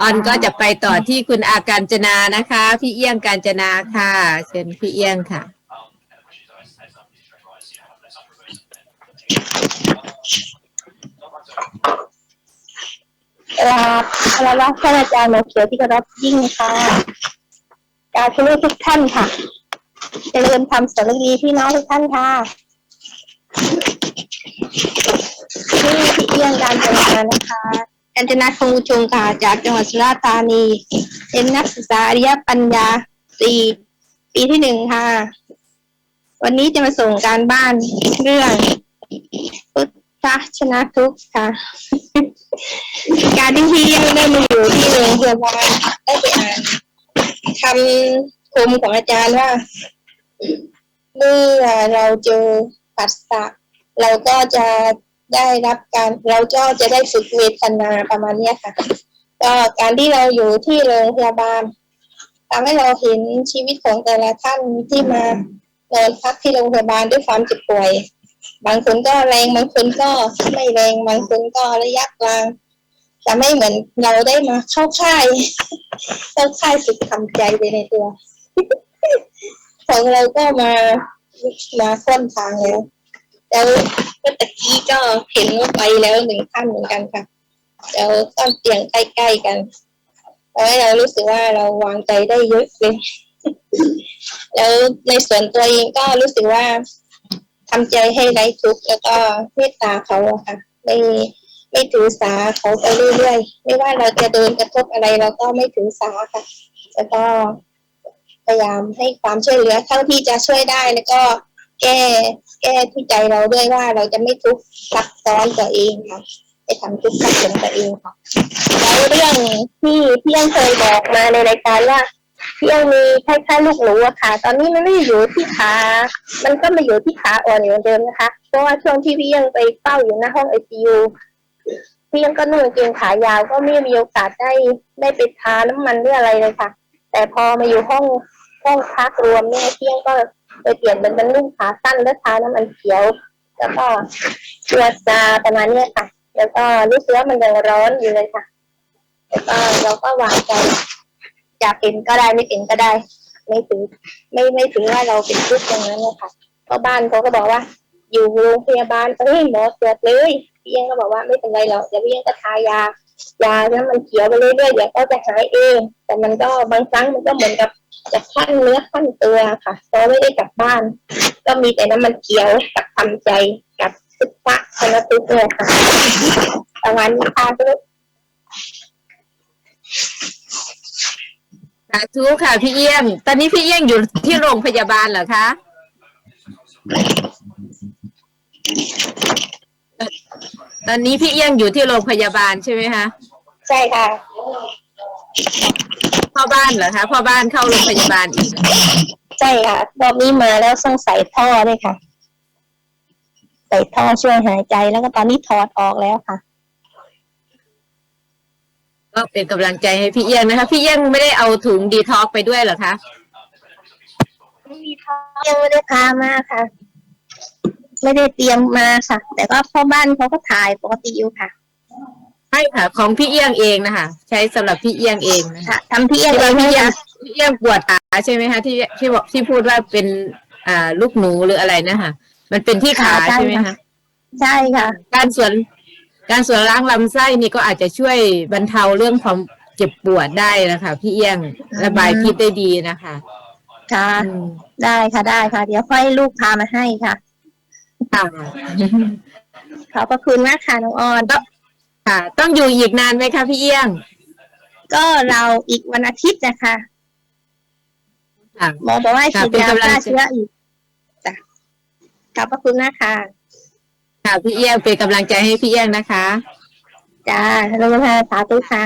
ออนก็จะไปต่อที่คุณอาการจนานะคะ พี่เอี้ยงการจนาค่ะ เชิญพี่เอี้ยงค่ะ กราบคารวะท่านอาจารย์หมอเขียวที่เคารพยิ่งค่ะกรารที่ทุกท่านค่ะเจริญธรรมสารวีพี่น้องทุกท่านค่ะนี่พี่เอี้ยงการจนานะคะ การจนาคงชงค่ะจากจังหวัดสุราษฎร์ธานี เป็นนักศึกษาอริยปัญญาสี่ปีที่หนึ่งค่ะ วันนี้จะมาส่งการบ้านเรื่องพุทธชนะทุกข์ค่ะ การที่พี่ยังได้มาอยู่ที่โรงพยาบาลได้ไปอ่านคำคมของอาจารย์ว่า เมื่อเราเจอปัสสะเราก็จะ ได้รับการเราก็จะได้ฝึกเวทนาประมาณเนี้ยค่ะ ก็การที่เราอยู่ที่โรงพยาบาลทำให้เราเห็นชีวิตของแต่ละท่านที่มานอนพักที่โรงพยาบาลด้วยความเจ็บป่วย บางคนก็แรงบางคนก็ไม่แรงบางคนก็ระยะกลางจะไม่เหมือนเราได้มาเข้าค่ายเข้าค่ายฝึกทำใจไปในตัว ของเราก็มามาค่อนทางแล้ว แล้วเมื่อตะกี้ก็เห็นว่าไปแล้วหนึ่งท่านเหมือนกันค่ะ แล้วต้นเตียงใกล้ๆกันแล้วเรารู้สึกว่าเราวางใจได้เยอะเลยแล้วในส่วนตัวเองก็รู้สึกว่าทำใจให้ไร้ทุกข์แล้วก็เมตตาเขาอะค่ะ ไม่ไม่ถือสาเขาไปเรื่อยๆไม่ว่าเราจะโดนกระทบอะไรเราก็ไม่ถือสาค่ะ แล้วก็พยายามให้ความช่วยเหลือเท่าที่จะช่วยได้แล้วก็แก้ แก้ที่ใจเราด้วยว่าเราจะไม่ทุกข์ซับซ้อนตัวเองค่ะไปทำทุกข์ทับถมตัวเองค่ะแล้วเรื่องที่พี่ยังเคยบอกมาในรายการว่าพี่ยังมีคล้ายๆลูกหนูอะค่ะ ตอนนี้มันไม่อยู่ที่ขา มันก็มาอยู่ที่ขาอ่อนเหมือนเดิมนะคะ เพราะว่าช่วงที่พี่ยังไปเฝ้าอยู่หน้าห้องไอซียูพี่ยังก็นุ่งกางเกงขายาวก็ไม่มีโอกาสได้ได้ไปทาน้ำมันหรืออะไรเลยค่ะ แต่พอมาอยู่ห้องห้องพักรวมเนี่ยพี่ยังก็ ไปเปลี่ยนเป็นเป็นนุ่งขาสั้นแล้วทาน้ำมันเขียว แล้วก็เชือซาประมาณนี้ค่ะ แล้วก็รู้สึกว่ามันยังร้อนอยู่เลยค่ะ แล้วก็เราก็วางใจอยากเป็นก็ได้ไม่เป็นก็ได้ ไม่ถึงไม่ไม่ถึงว่าเราเป็นทุกข์ตรงนั้นเลยค่ะเพราะบ้านเขาก็บอกว่า อยู่โรงพยาบาลเอ้ยหมอตรวจเลยพี่ยังก็บอกว่าไม่เป็นไรหรอกเดี๋ยวพี่ยังก็ทายา ยาแล้วมันเขียวไปเรื่อยๆเดี๋ยวก็จะหายเอง แต่มันก็บางครั้งมันก็เหมือนกับจะขั้นเนื้อขั้นตัวค่ะเพราะไม่ได้กลับบ้าน ก็มีแต่น้ำมันเขียวกับทำใจกับสุภะชนตุกเนี่ยค่ะประมาณนี้ค่ะลูกสาธุค่ะพี่เอี้ยงตอนนี้พี่เอี้ยงอยู่ที่โรงพยาบาลเหรอคะ ตอนนี้พี่เอี้ยงอยู่ที่โรงพยาบาลใช่ไหมคะใช่ค่ะพ่อบ้านเหรอคะพ่อบ้านเข้าโรงพยาบาลอีกใช่ค่ะรอบนี้มาแล้วต้องใส่ท่อด้วยค่ะ ใส่ท่อช่วยหายใจแล้วก็ตอนนี้ถอดออกแล้วค่ะ ก็เป็นกำลังใจให้พี่เอี้ยงนะคะ พี่เอี้ยงไม่ได้เอาถุงดีท็อกไปด้วยเหรอคะ ไม่มีท่อยังไม่ได้พามาค่ะ ไม่ได้เตรียมมาค่ะ แต่ก็พ่อบ้านเขาก็ถ่ายปกติอยู่ค่ะ ใช่ค่ะ ของพี่เอี้ยงเองนะคะใช้สำหรับพี่เอี้ยงเองนะคะค่ะทำที่เองที่เลว่ายพี่นะเอี้ยงคะพี่เอี้ยงปวดขาใช่ไหมคะที่ที่บอกที่พูดว่าเป็นอ่าลูกหนูหรืออะไรนะคะมันเป็นที่ขาใช่ไหมคะ ใช่ค่ะ การสวนการสวนล้างลำไส้นี่ก็อาจจะช่วยบรรเทาเรื่องความเจ็บปวดได้นะคะพี่เอี้ยงระบายพิษได้ดีนะคะค่ะ อืมได้ค่ะได้ค่ะ เดี๋ยวค่อยลูกพามาให้ค่ะ ค่ะขอบพระคุณมากค่ะน้องออนค่ะ ต้องอยู่อีกนานไหมคะพี่เอี้ยง ก็เราอีกวันอาทิตย์นะคะค่ะหมอบอกว่าให้ค่ะฉีดเป็นยากำลังฆ่าใจเชื้ออีกจ้ะขอบพระคุณนะคะ ค่ะพี่เอี้ยงเป็นกำลังใจให้พี่เอี้ยงนะคะ จ้าลงมาสาธุค่ะ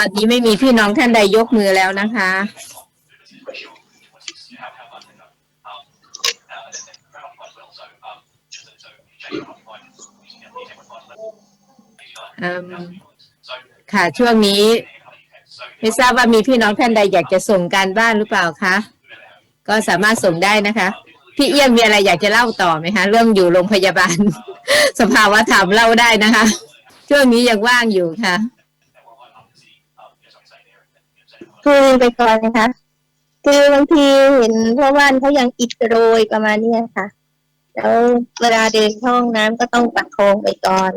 ตอนนี้ไม่มีพี่น้องท่านใดยกมือแล้วนะคะ ค่ะช่วงนี้ ไม่ทราบว่ามีพี่น้องท่านใดอยากจะส่งการบ้านหรือเปล่าคะ ก็สามารถส่งได้นะคะ พี่เอี้ยมมีอะไรอยากจะเล่าต่อไหมคะ เรื่องอยู่โรงพยาบาล สภาวะถามเล่าได้นะคะ ช่วงนี้ยังว่างอยู่ค่ะ คือไปก่อนนะคะ คือบางทีเห็นพ่อบ้านเขายังอิดโรยประมาณเนี้ยค่ะ แล้วเวลาเดินห้องน้ำก็ต้องประคองไปก่อน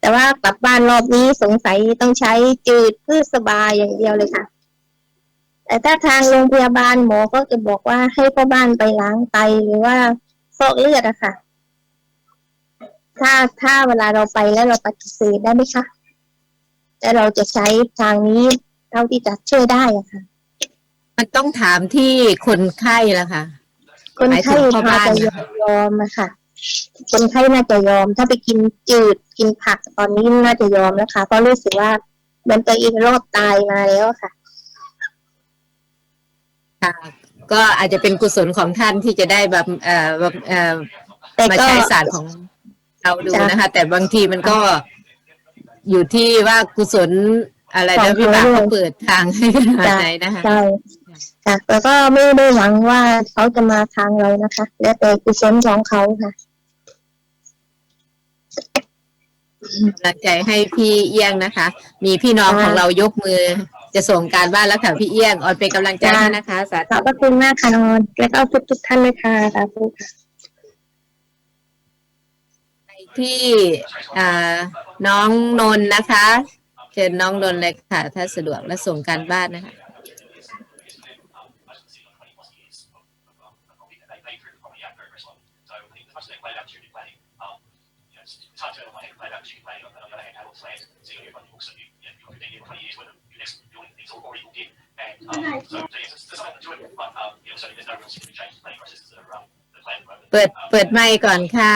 แต่ว่ากลับบ้านรอบนี้สงสัยต้องใช้จืดพืชสบายอย่างเดียวเลยค่ะ แต่ถ้าทางโรงพยาบาลหมอก็จะบอกว่าให้พ่อบ้านไปล้างไตหรือว่าฟอกเลือดอะค่ะ ถ้าถ้าเวลาเราไปแล้วเราปฏิเสธได้ไหมคะแล้วเราจะใช้ทางนี้ เท่าที่จะช่วยได้อะค่ะ มันต้องถามที่คนไข้ละค่ะ คนไข้หมายถึงพ่อน่าบ้านจะยอมอะค่ะ คนไข้น่าจะยอม ถ้าไปกินจืดกินผักตอนนี้น่าจะยอมแล้วค่ะเพราะรู้สึกว่าเหมันตัวเองรอดตายมาแล้วอะค่ะค่ะ ก็อาจจะเป็นกุศลของท่านที่จะได้แบบเอ่อแบบเอ่อแต่มาก็ใช้ศาสตร์ของเราดูจ้ะนะคะ แต่บางทีมันก็อยู่ที่ว่ากุศล อะไรขอนะงพี่บาเขาด้วยเขาเปิดทางให้ขนาดไหนนะคะใช่ค่ะแล้วก็ไม่ได้หวังว่าเขาจะมาทางเรานะคะ แล้วแต่กุศลของเขาค่ะกำลังใจให้พี่เอี้ยงนะคะ มีพี่น้องค่ะของเรายกมือ จะส่งการบ้านแล้วค่ะพี่เอี้ยงออนเป็นกำลังใจให้นะคะ สาขอบธุพระคุณมากค่ะนอนแล้วก็ทุกทุกๆท่านเลยค่ะสาธุค่ะที่อ่าน้องนนท์นะคะเชิญน้องนนท์เลยค่ะ ถ้าสะดวกและส่งการบ้านนะคะ เปิดเปิดไมค์ก่อนค่ะ